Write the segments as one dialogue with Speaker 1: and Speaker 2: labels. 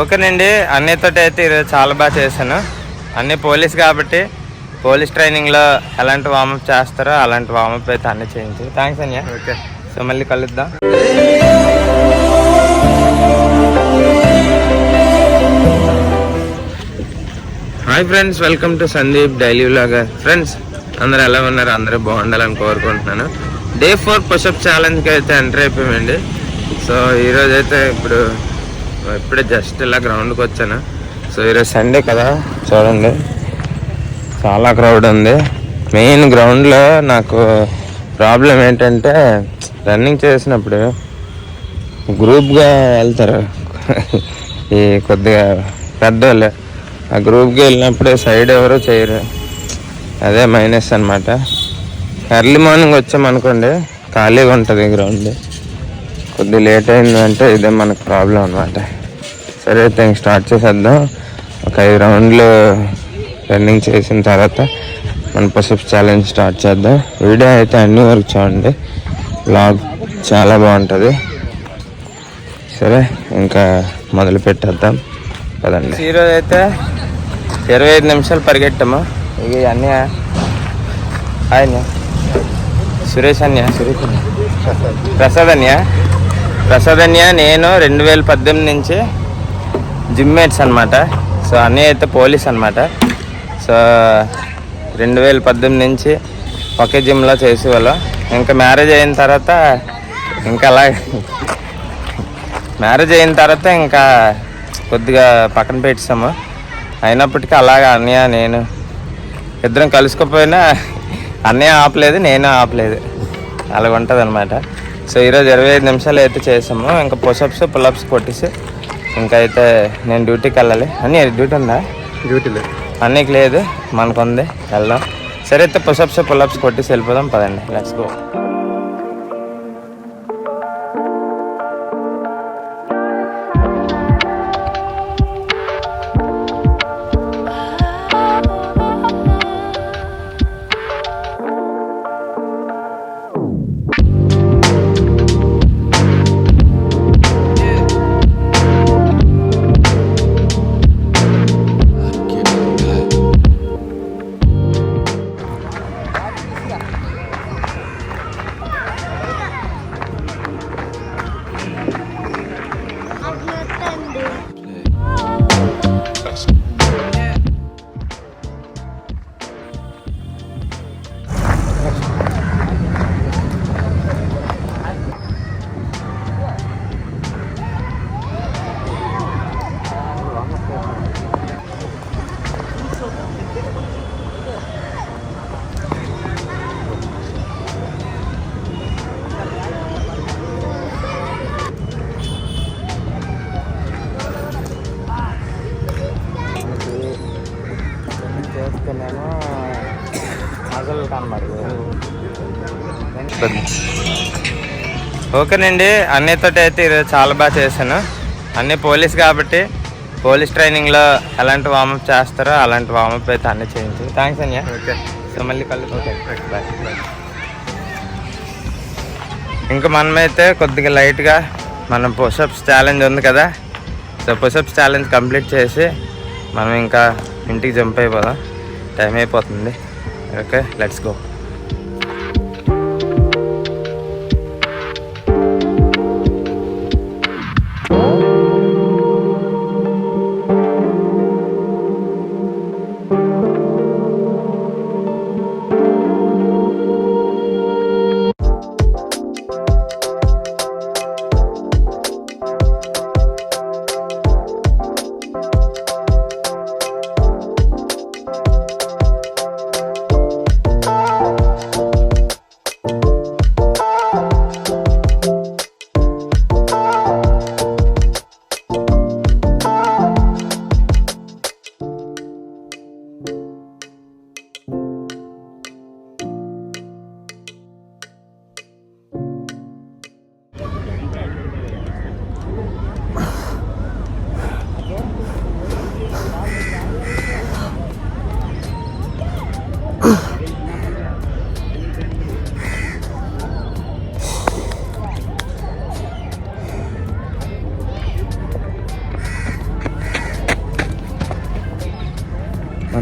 Speaker 1: ఓకేనండి అన్నయ్యతో అయితే ఈరోజు చాలా బాగా చేశాను. అన్నీ పోలీస్ కాబట్టి పోలీస్ ట్రైనింగ్లో ఎలాంటి వామప్ చేస్తారో అలాంటి వామప్ అయితే అన్నీ చేయించు. థ్యాంక్స్ అన్య
Speaker 2: ఓకే.
Speaker 1: సో మళ్ళీ కలుద్దాం. Hi friends welcome to Sandeep daily vlogger friends అందరూ ఎలా ఉన్నారు? అందరూ బాగుండాలని కోరుకుంటున్నాను. డే ఫోర్ పుషప్ ఛాలెంజ్కి అయితే ఎంటర్ అయిపోయామండి. సో ఈరోజు అయితే ఇప్పుడు ఇప్పుడే జస్ట్ ఇలా గ్రౌండ్కి వచ్చాను. సో ఈరోజు సండే కదా చూడండి. చాలా క్రౌడ్ ఉంది. మెయిన్ గ్రౌండ్లో నాకు ప్రాబ్లం ఏంటంటే రన్నింగ్ చేసినప్పుడు గ్రూప్గా వెళ్తారు. ఈ కొద్దిగా పెద్దవాళ్ళు ఆ గ్రూప్కి వెళ్ళినప్పుడు సైడ్ ఎవరు చేయరు. అదే మైనస్ అనమాట ఎర్లీ మార్నింగ్ వచ్చామనుకోండి ఖాళీగా ఉంటుంది గ్రౌండ్ కొద్దిగా లేట్ అయిందంటే ఇదే మనకు ప్రాబ్లం అనమాట సరే అయితే ఇంక స్టార్ట్ చేసేద్దాం. ఒక ఐదు రౌండ్లు రన్నింగ్ చేసిన తర్వాత మన పసుపు ఛాలెంజ్ స్టార్ట్ చేద్దాం. వీడియో అయితే అన్ని వరకు చూడండి. బ్లాగ్ చాలా బాగుంటుంది. సరే ఇంకా మొదలు పెట్టేద్దాం. పదండి. ఈరోజు అయితే ఇరవై ఐదు నిమిషాలు పరిగెట్టాము. ఇక అన్నీ ఆయన సురేష్ అన్య సురేష్ ప్రసాద్ అన్య ప్రసాద్ నేను రెండు వేల పద్దెనిమిది నుంచి జిమ్ మేట్స్ అనమాట సో అన్నయ్య అయితే పోలీస్ అనమాట సో రెండు వేల పద్దెనిమిది నుంచి ఒకే జిమ్లో చేసేవాళ్ళం. ఇంకా మ్యారేజ్ అయిన తర్వాత ఇంకా అలా మ్యారేజ్ అయిన తర్వాత ఇంకా కొద్దిగా పక్కన పెట్టాము అయినప్పటికీ అలాగా అన్నయ్య నేను ఇద్దరం కలుసుకోపోయినా అన్నయ్య ఆపలేదు నేను ఆపలేదు. అలాగ ఉంటుంది అనమాట సో ఈరోజు ఇరవై ఐదు నిమిషాలు అయితే చేసాము. ఇంకా పుషప్స్ పుల్అప్స్ కొట్టేసి ఇంకా అయితే నేను డ్యూటీకి వెళ్ళాలి. అన్నీ డ్యూటీ ఉందా?
Speaker 2: డ్యూటీలో
Speaker 1: అన్నీకి లేదు? మనకు ఉంది వెళ్దాం. సరే అయితే పుషప్స్ పుల్అప్స్ కొట్టేసి వెళ్ళిపోదాం. పదండి. లెట్స్ గో ఓకేనండి అన్నయ్యతో అయితే ఈరోజు చాలా బాగా చేశాను. అన్నీ పోలీస్ కాబట్టి పోలీస్ ట్రైనింగ్లో ఎలాంటి వామప్ చేస్తారో అలాంటి వామప్ అయితే అన్నీ చేయించు. థ్యాంక్స్ అన్య
Speaker 2: ఓకే.
Speaker 1: సో మళ్ళీ కలు ఓకే బాయ్ ఇంకా మనమైతే కొద్దిగా లైట్గా మన పుషప్స్ ఛాలెంజ్ ఉంది కదా. సో పుషప్స్ ఛాలెంజ్ కంప్లీట్ చేసి మనం ఇంకా ఇంటికి జంప్ అయిపోదాం. టైం అయిపోతుంది. ఓకే లెట్స్ గో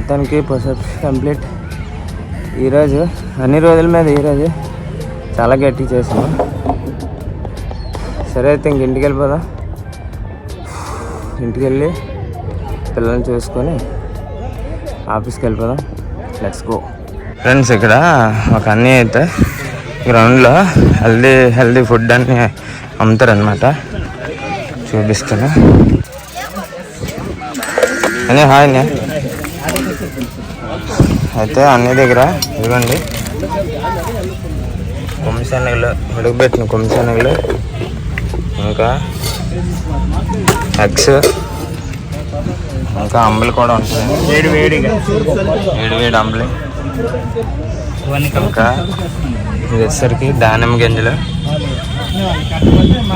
Speaker 1: మొత్తానికి పుషప్స్ కంప్లీట్. ఈరోజు అన్ని రోజుల మీద ఈరోజు చాలా గట్టి చేసాము సరే అయితే ఇంక ఇంటికి వెళ్ళిపోదాం. ఇంటికి వెళ్ళి పిల్లల్ని చూసుకొని ఆఫీస్కి వెళ్ళిపోదాం. లెట్స్ గో ఫ్రెండ్స్ ఇక్కడ ఒక అన్నీ అయితే గ్రౌండ్లో హెల్దీ హెల్దీ ఫుడ్ అన్ని అమ్ముతారనమాట చూపిస్తాను. అన్నీ హాయ్ అన్నీ అయితే అన్ని దగ్గర. ఇదిగోండి. కొమ్మిశనగలు ఉడకబెట్టిన కొమ్మిశనగలు ఇంకా ఎగ్స్ ఇంకా అంబలి కూడా ఉంటుంది
Speaker 2: వేడి వేడిగా
Speaker 1: వేడి వేడి అంబలి. ఇంకా ఇది వచ్చేసరికి దానిమ్మ గింజలు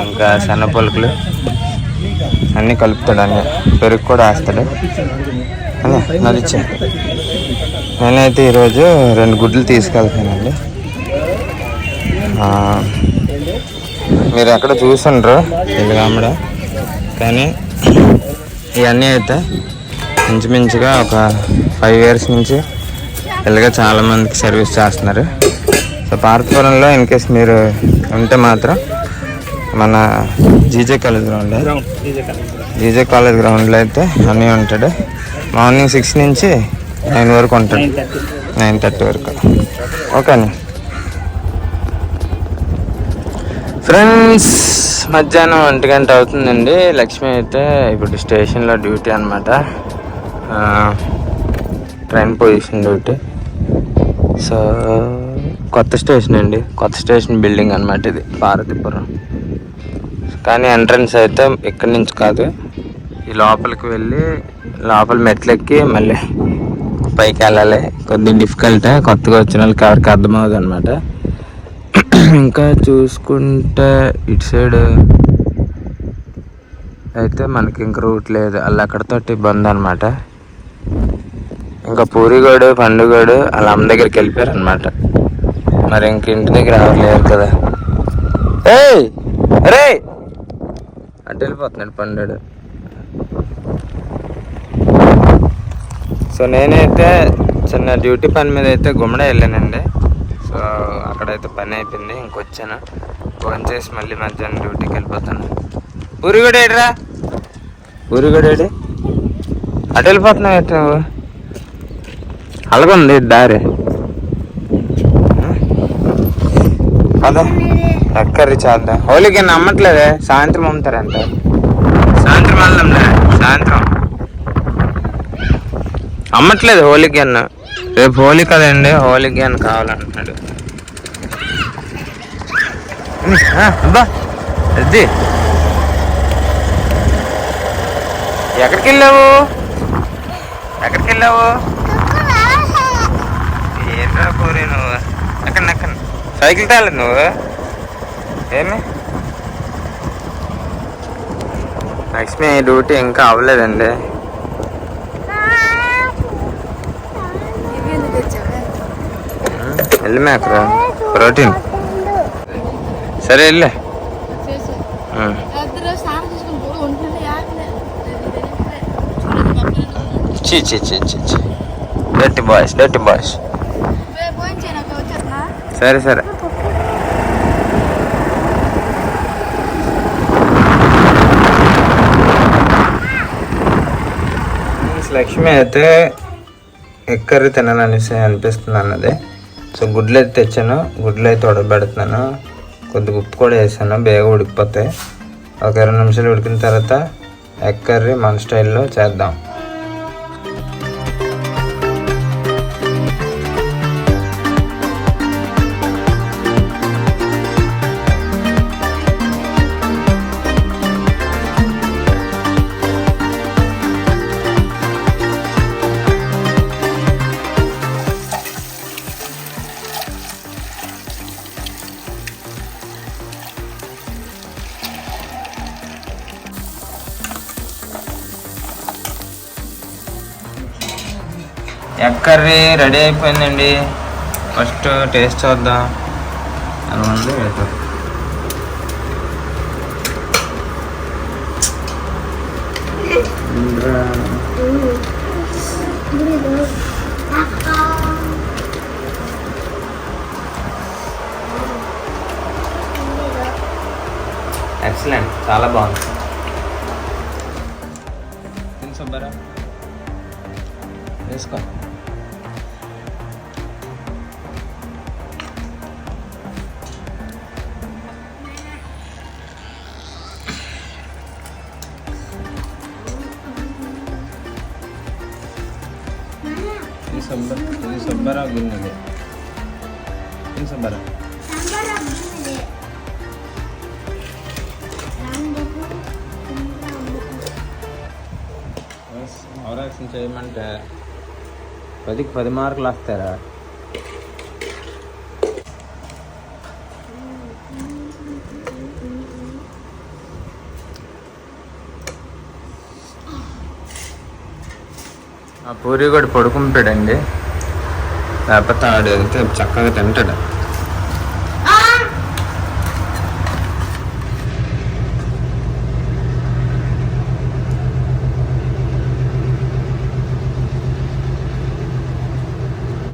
Speaker 1: ఇంకా సన్న పలుకులు అన్నీ కలుపుతాడు అన్నీ. పెరుగు కూడా వేస్తాడు. అదే నడిచే నేనైతే ఈరోజు రెండు గుడ్లు తీసుకెళ్తానండి. మీరు ఎక్కడ చూసుండ్రు? ఇది అమ్మడ కానీ ఇవన్నీ అయితే ఇంచుమించుగా ఒక ఫైవ్ ఇయర్స్ నుంచి ఇలాగ చాలామందికి సర్వీస్ చేస్తున్నారు. సో పార్తపురంలో ఇన్ కేస్ మీరు ఉంటే మాత్రం మన
Speaker 2: GJ college ground.
Speaker 1: GJ college గ్రౌండ్లో అయితే అన్నీ ఉంటాడు. మార్నింగ్ సిక్స్ నుంచి నైన్ వరకు ఉంటాడు
Speaker 2: నైన్ థర్టీ.
Speaker 1: వరకు. ఓకే అండి ఫ్రెండ్స్ మధ్యాహ్నం ఒంటి గంట అవుతుందండి. లక్ష్మి అయితే ఇప్పుడు స్టేషన్లో డ్యూటీ అనమాట ట్రైన్ పొజిషన్ డ్యూటీ. సో కొత్త స్టేషన్ అండి. కొత్త స్టేషన్ బిల్డింగ్ అనమాట ఇది పార్వతీపురం. కానీ ఎంట్రన్స్ అయితే ఇక్కడి నుంచి కాదు. ఈ లోపలికి వెళ్ళి లోపల మెట్లు ఎక్కి మళ్ళీ పైకి వెళ్ళాలి కొద్దిగా డిఫికల్ట్ కొత్తగా వచ్చిన వాళ్ళకి ఎవరికి అర్థమవుతుంది అనమాట ఇంకా చూసుకుంటే ఇటు సైడ్ అయితే మనకి ఇంక రూట్ లేదు. అలా అక్కడతోటి బంద్ అనమాట ఇంకా పూరిగోడు పండుగోడు వాళ్ళ అమ్మ దగ్గరికి వెళ్ళిపోయారు అనమాట మరి ఇంక ఇంటి దగ్గర ఎవరు కదా. ఏయ్! రే అటు వెళ్ళిపోతున్నాడు పండుడు సో నేనైతే చిన్న డ్యూటీ పని మీద అయితే గుమ్మడ వెళ్ళానండి. సో అక్కడైతే పని అయిపోయింది ఇంకొచ్చాను. ఫోన్ చేసి మళ్ళీ మధ్యాహ్నం డ్యూటీకి వెళ్ళిపోతాను. ఊరిగూడ ఏడ్రా? ఊరిగూడ ఏడు? అటు వెళ్ళిపోతున్నావు ఎటు? అలాగుంది దారి. అదే ఎక్కర్రి చాలా హోలీకి నమ్మట్లేదే? సాయంత్రం అమ్ముతారంట సాయంత్రం వెళ్దాంలే. సాయంత్రం. అమ్మట్లేదు హోలీకి అన్న. రేపు హోలీ కదండి హోలీకి అని కావాలంటున్నాడు. అబ్బా అది ఎక్కడికి వెళ్ళావు ఎక్కడికి వెళ్ళావు ఏంట్రా కోరి నువ్వు? ఎక్కడ ఎక్కడ సైకిల్ తాలేదు నువ్వు? ఏమి? లక్ష్మి డ్యూటీ ఇంకా అవ్వలేదండి. వెళ్ళి మేకరా ప్రోటీన్ సరే వెళ్ళే ఉమ్. చీ చీ చీ చీ చీ డర్టీ బాయ్స్ డర్టీ బాయ్స్ సరే సరే లక్ష్మి అయితే ఎక్కర్రి తినాలనేసి అనిపిస్తుంది అన్నది. సో గుడ్లు అయితే తెచ్చాను గుడ్లు అయితే ఉడకబెడుతున్నాను కొద్దిగా ఉప్పు కూడా వేసాను బేగా ఉడికిపోతాయి. ఒక ఇరవై నిమిషాలు ఉడికిన తర్వాత ఎగ్ కర్రీ మన స్టైల్లో చేద్దాం. కర్రీ రెడీ అయిపోయిందండి. ఫస్ట్ టేస్ట్ చూద్దాం. అలా ఉంది ఎక్సలెంట్ చాలా బాగుంది. తెలుసు వేసుకో. గిన్నెది ఇది సబ్బరా అవరాక్షన్ చేయమంటే పదికి పది మార్కులు వస్తారా? ఆ పూరి కూడా పడుకుంటాడండి. നാൽപ്പത്താട് എനിക്ക് ചക്ക തിന്നിട്ടുണ്ട്.